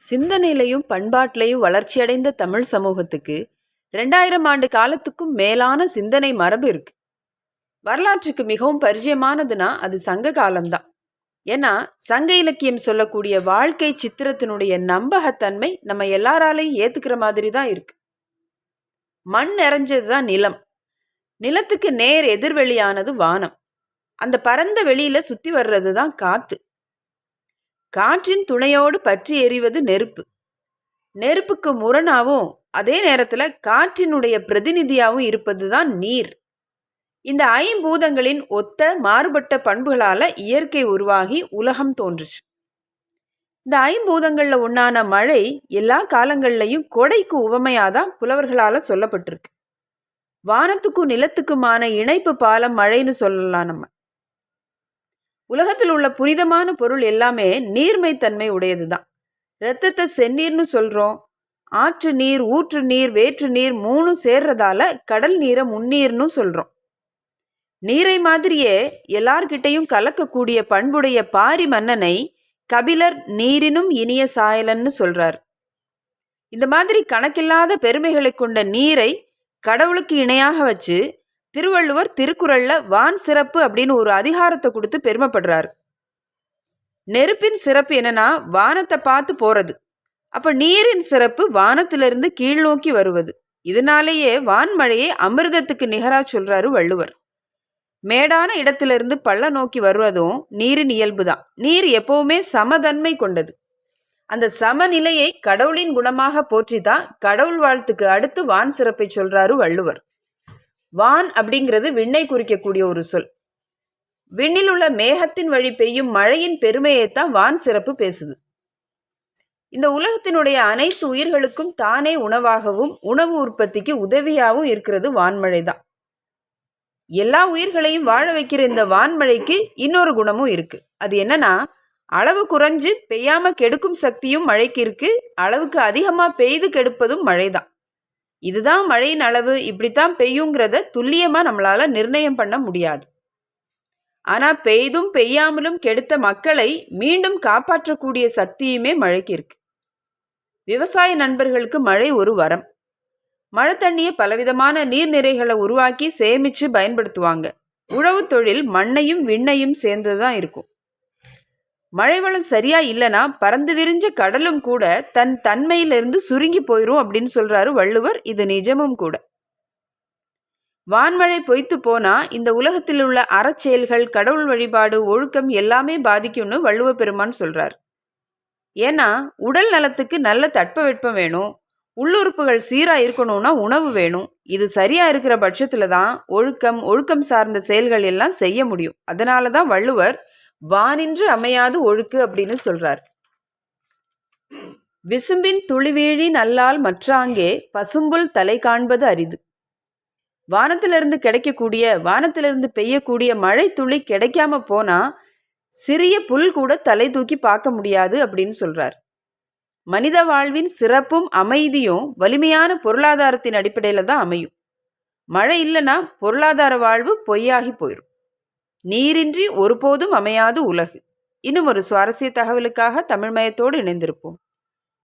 சிந்தனையிலையும் பண்பாட்டிலையும் வளர்ச்சியடைந்த தமிழ் சமூகத்துக்கு ரெண்டாயிரம் ஆண்டு காலத்துக்கும் மேலான சிந்தனை மரபு இருக்கு. வரலாற்றுக்கு மிகவும் பரிச்சயமானதுன்னா அது சங்க காலம்தான். ஏன்னா சங்க இலக்கியம் சொல்லக்கூடிய வாழ்க்கை சித்திரத்தினுடைய நம்பகத்தன்மை நம்ம எல்லாராலையும் ஏத்துக்கிற மாதிரி தான் இருக்கு. மண் நிறைஞ்சது தான் நிலம். நிலத்துக்கு நேர் எதிர்வெளியானது வானம். அந்த பரந்த வெளியில சுத்தி வர்றது தான் காத்து. காற்றின் துணையோடு பற்றி எறிவது நெருப்பு. நெருப்புக்கு முரணாவும் அதே நேரத்தில் காற்றினுடைய பிரதிநிதியாகவும் இருப்பது தான் நீர். இந்த ஐம்பூதங்களின் ஒத்த மாறுபட்ட பண்புகளால் இயற்கை உருவாகி உலகம் தோன்றுச்சு. இந்த ஐம்பூதங்களில் உண்டான மழை எல்லா காலங்கள்லையும் கொடைக்கு உவமையாதான் புலவர்களால் சொல்லப்பட்டிருக்கு. வானத்துக்கும் நிலத்துக்குமான இணைப்பு பாலம் மழைன்னு சொல்லலாம் நம்ம. உலகத்தில் உள்ள புனிதமான பொருள் எல்லாமே நீர்மைத்தன்மை உடையது தான் ரத்தத்தை செந்நீர்னு சொல்கிறோம் ஆற்று நீர் ஊற்று நீர் வேற்று நீர் மூணும் சேர்றதால கடல் நீரை முன்னீர்னு சொல்கிறோம் நீரை மாதிரியே எல்லார்கிட்டையும் கலக்கக்கூடிய பண்புடைய பாரி மன்னனை கபிலர் நீரினும் இனிய சாயலன்னு சொல்றார். இந்த மாதிரி கணக்கில்லாத பெருமைகளை கொண்ட நீரை கடவுளுக்கு இணையாக வச்சு திருவள்ளுவர் திருக்குறள்ல வான் சிறப்பு அப்படின்னு ஒரு அதிகாரத்தை கொடுத்து பெருமைப்படுறாரு. நெருப்பின் சிறப்பு என்னன்னா வானத்தை பார்த்து போறது. அப்ப நீரின் சிறப்பு வானத்திலிருந்து கீழ் நோக்கி வருவது. இதனாலேயே வான்மழையை அமிர்தத்துக்கு நிகரா சொல்றாரு வள்ளுவர். மேடான இடத்திலிருந்து பள்ள நோக்கி வருவதும் நீரின் இயல்பு தான். நீர் எப்பவுமே சமதன்மை கொண்டது. அந்த சமநிலையை கடவுளின் குணமாக போற்றிதான் கடவுள் வாழ்த்துக்கு அடுத்து வான் சிறப்பை சொல்றாரு வள்ளுவர். வான் அப்படிங்கிறது விண்ணை குறிக்கக்கூடிய ஒரு சொல். விண்ணில் உள்ள மேகத்தின் வழி பெய்யும் மழையின் பெருமையைத்தான் வான் சிறப்பு பேசுது. இந்த உலகத்தினுடைய அனைத்து உயிர்களுக்கும் தானே உணவாகவும் உணவு உற்பத்திக்கு உதவியாகவும் இருக்கிறது வான்மழை தான். எல்லா உயிர்களையும் வாழ வைக்கிற இந்த வான்மழைக்கு இன்னொரு குணமும் இருக்கு. அது என்னன்னா அளவு குறைஞ்சு பெய்யாம கெடுக்கும் சக்தியும் மழைக்கு இருக்கு அளவுக்கு அதிகமா பெய்து கெடுப்பதும் மழைதான். இதுதான் மழையின் அளவு இப்படித்தான் பெய்யுங்கிறத துல்லியமா நம்மளால நிர்ணயம் பண்ண முடியாது. ஆனா பெய்தும் பெய்யாமலும் கெடுத்த மக்களை மீண்டும் காப்பாற்றக்கூடிய சக்தியுமே மழைக்கு இருக்கு. விவசாய நண்பர்களுக்கு மழை ஒரு வரம். மழை தண்ணியை பலவிதமான நீர்நிறைகளை உருவாக்கி சேமிச்சு பயன்படுத்துவாங்க. உழவு தொழில் மண்ணையும் விண்ணையும் சேர்ந்ததுதான் இருக்கும். மழை வளம் சரியா இல்லைன்னா பறந்து விரிஞ்ச கடலும் கூட தன் தன்மையிலிருந்து சுருங்கி போயிரும் அப்படின்னு சொல்றாரு வள்ளுவர். இது நிஜமும் கூட. வான்மழை பொய்த்து போனா இந்த உலகத்தில் உள்ள அறச்செயல்கள் கடவுள் வழிபாடு ஒழுக்கம் எல்லாமே பாதிக்கும்னு வள்ளுவ பெருமான் சொல்றார். ஏன்னா உடல் நலத்துக்கு நல்ல தட்பவெட்பம் வேணும் உள்ளுறுப்புகள் சீராக இருக்கணும்னா உணவு வேணும் இது சரியாக இருக்கிற பட்சத்தில் தான் ஒழுக்கம் ஒழுக்கம் சார்ந்த செயல்கள் எல்லாம் செய்ய முடியும். அதனால தான் வள்ளுவர் வானின்று அமையாது ஒழுக்கு அப்படின்னு சொல்றார். விசும்பின் துளிவீழி நல்லால் மற்றாங்கே பசும்புல் தலை காண்பது அரிது. வானத்திலிருந்து கிடைக்கக்கூடிய வானத்திலிருந்து பெய்யக்கூடிய மழை துளி கிடைக்காம போனா சிறிய புல் கூட தலை தூக்கி பார்க்க முடியாது அப்படின்னு சொல்றார். மனித வாழ்வின் சிறப்பும் அமைதியும் வலிமையான பொருளாதாரத்தின் அடிப்படையில் தான் அமையும். மழை இல்லைன்னா பொருளாதார வாழ்வு பொய்யாகி போயிடும் நீரின்றி ஒருபோதும் அமையாது உலகு. இன்னும் ஒரு சுவாரஸ்ய தகவலுக்காக தமிழ்மயத்தோடு இணைந்திருப்போம்.